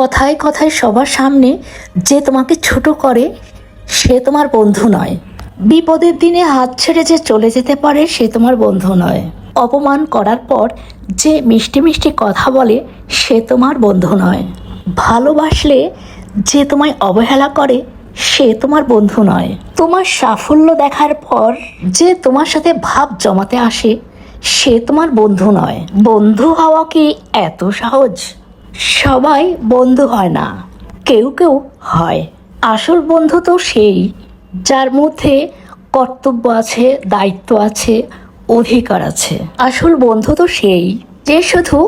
কথায় কথায় সবার সামনে যে তোমাকে ছোট করে, সে তোমার বন্ধু নয়। বিপদের দিনে হাত ছেড়ে যে চলে যেতে পারে, সে তোমার বন্ধু নয়। অপমান করার পর যে মিষ্টি মিষ্টি কথা বলে, সে তোমার বন্ধু নয়। ভালোবাসলে যে তোমায় অবহেলা করে, সে তোমার বন্ধু নয়। তোমার সাফল্য দেখার পর যে তোমার সাথে ভাব জমাতে আসে, সে তোমার বন্ধু নয়। বন্ধু হওয়া কি এত সহজ? সবাই বন্ধু হয় না, কেউ কেউ হয়। আসল বন্ধু তো সেই, যার মধ্যে কর্তব্য আছে, দায়িত্ব আছে, অধিকার আছে। আসল বন্ধু তো সেই, যে শুধু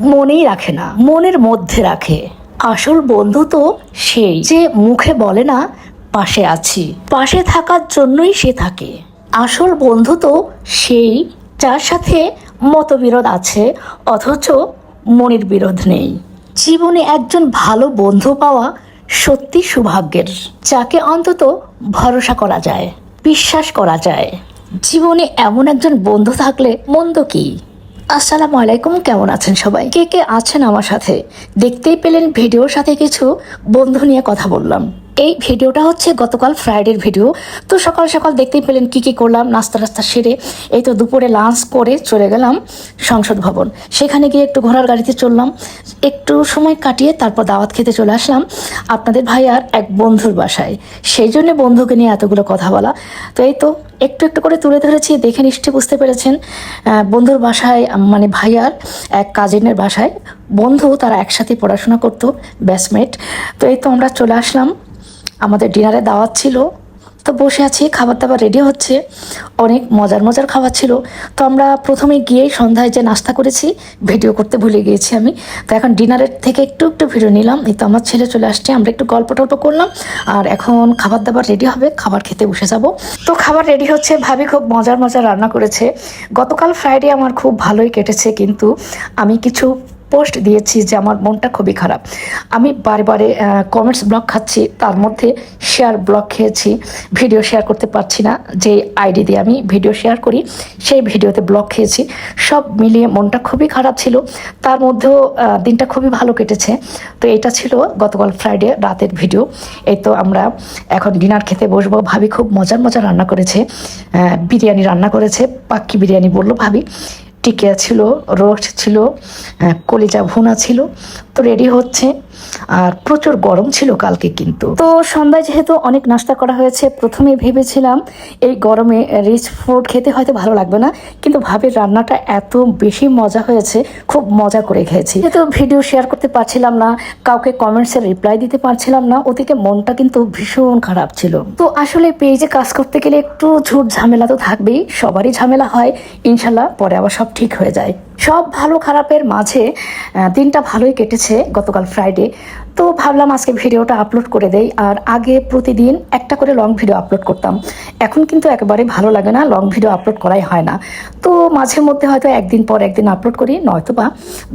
মনেই রাখে না, মনের মধ্যে রাখে। আসল বন্ধু তো সেই, যে মুখে বলে না, পাশে আছি। পাশে থাকার জন্যই সে থাকে। আসল বন্ধু তো সেই, যার সাথে মতবিরোধ আছে, অথচ মনের বিরোধ নেই। জীবনে একজন ভালো বন্ধু পাওয়া সত্যি সৌভাগ্যের, যাকে অন্তত ভরসা করা যায়, বিশ্বাস করা যায়। জীবনে এমন একজন বন্ধু থাকলে মন্দ কি? আসসালাম আলাইকুম, কেমন আছেন সবাই? কে কে আছেন আমার সাথে? দেখতেই পেলেন ভিডিওর সাথে কিছু বন্ধু নিয়ে কথা বললাম। এই ভিডিওটা হচ্ছে গতকাল ফ্রাইডের ভিডিও তো সকাল সকাল দেখতেই পেলেন কি কি করলাম, নাস্তা টাস্তা সেরে এই তো দুপুরে লাঞ্চ করে চলে গেলাম সংসদ ভবন। সেখানে গিয়ে একটু ঘোড়ার গাড়িতে চললাম একটু সময় কাটিয়ে তারপর দাওয়াত খেতে চলে আসলাম আপনাদের ভাইয়ার এক বন্ধুর বাসায়। সেই জন্য বন্ধুকে নিয়ে এতগুলো কথা বলা। তো এই তো একটু একটু করে তুলে ধরেছি, দেখে নিশ্চয়ই বুঝতে পেরেছেন। বন্ধুর বাসায় মানে ভাইয়ার এক কাজিনের বাসায় বন্ধু তারা একসাথে পড়াশোনা করতো ব্যাসমেট তো এই তো আমরা চলে আসলাম। আমাদের ডিনারে দাওয়াত ছিল, তো বসে আছি খাবার দাবার রেডি হচ্ছে, অনেক মজার মজার খাবার ছিল। তো আমরা প্রথমে গিয়েই সন্ধ্যায় যে নাস্তা করেছি ভিডিও করতে ভুলে গিয়েছি আমি। তো এখন ডিনারের থেকে একটু একটু ভিডিও নিলাম, এই তো আমার ছেলে চলে আসছে, আমরা একটু গল্প টল্প করলাম, আর এখন খাবার দাবার রেডি হবে, খাবার খেতে বসে যাব। তো খাবার রেডি হচ্ছে, ভাবি খুব মজার মজার রান্না করেছে। গতকাল ফ্রাইডে আমার খুব ভালোই কেটেছে, কিন্তু আমি কিছু পোস্ট দিয়েছি যে আমার মনটা খুবই খারাপ। আমি বারে বারে কমেন্টস ব্লক খাচ্ছি, তার মধ্যে শেয়ার ব্লক খেয়েছি ভিডিও শেয়ার করতে পারছি না, যে আইডি দিয়ে আমি ভিডিও শেয়ার করি, সেই ভিডিওতে ব্লক খেয়েছি। সব মিলিয়ে মনটা খুবই খারাপ ছিল। তার মধ্যেও দিনটা খুবই ভালো কেটেছে। তো এটা ছিল গতকাল ফ্রাইডে রাতের ভিডিও এই তো আমরা এখন ডিনার খেতে বসবো। ভাবি খুব মজার মজার রান্না করেছে। বিরিয়ানি রান্না করেছে। পাক্কি বিরিয়ানি বলল ভাবি। টিকিয়া ছিল, রোস্ট ছিল কলিজা ভুনা ছিল, তো রেডি হচ্ছে। আর প্রচুর গরম ছিল কালকে কিন্তু। তো সন্ধ্যায় যেহেতু অনেক নাস্তা করা হয়েছে প্রথমে ভেবেছিলাম এই গরমে রিচ ফুড খেতে হয়তো ভালো লাগবে না, কিন্তু ভাবির রান্নাটা এত বেশি মজা হয়েছে, খুব মজা করে খেয়েছি। যেহেতু ভিডিও শেয়ার করতে পারছিলাম না, কাউকে কমেন্টসের রিপ্লাই দিতে পারছিলাম না ওদিকে মনটা কিন্তু ভীষণ খারাপ ছিল। তো আসলে পেজে কাজ করতে গেলে একটু ঝুট ঝামেলা তো থাকবেই, সবারই ঝামেলা হয়, ইনশাল্লাহ পরে আবার সব ঠিক হয়ে যায়। সব ভালো খারাপের মাঝে দিনটা ভালোই কেটেছে গতকাল ফ্রাইডে তো ভাবলাম আজকে ভিডিওটা আপলোড করে দেই, আর আগে প্রতিদিন একটা করে লং ভিডিও আপলোড করতাম। এখন কিন্তু একেবারে ভালো লাগে না লং ভিডিও আপলোড করাই হয় না। তো মাঝে মধ্যে হয়তো একদিন পর একদিন আপলোড করি নয়তো বা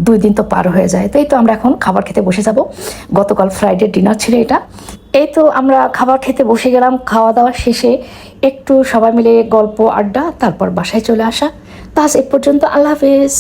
দুই দিন তো পার হয়ে যায়। তো এই তো আমরা এখন খাবার খেতে বসে যাব। গতকাল ফ্রাইডে ডিনার ছিল এটা। এই তো আমরা খাবার খেতে বসে গেলাম, খাওয়া দাওয়া শেষে একটু সবাই মিলে গল্প, আড্ডা, তারপর বাসায় চলে আসা। তাস এ পর্যন্ত আল্লাহ হাফেজ।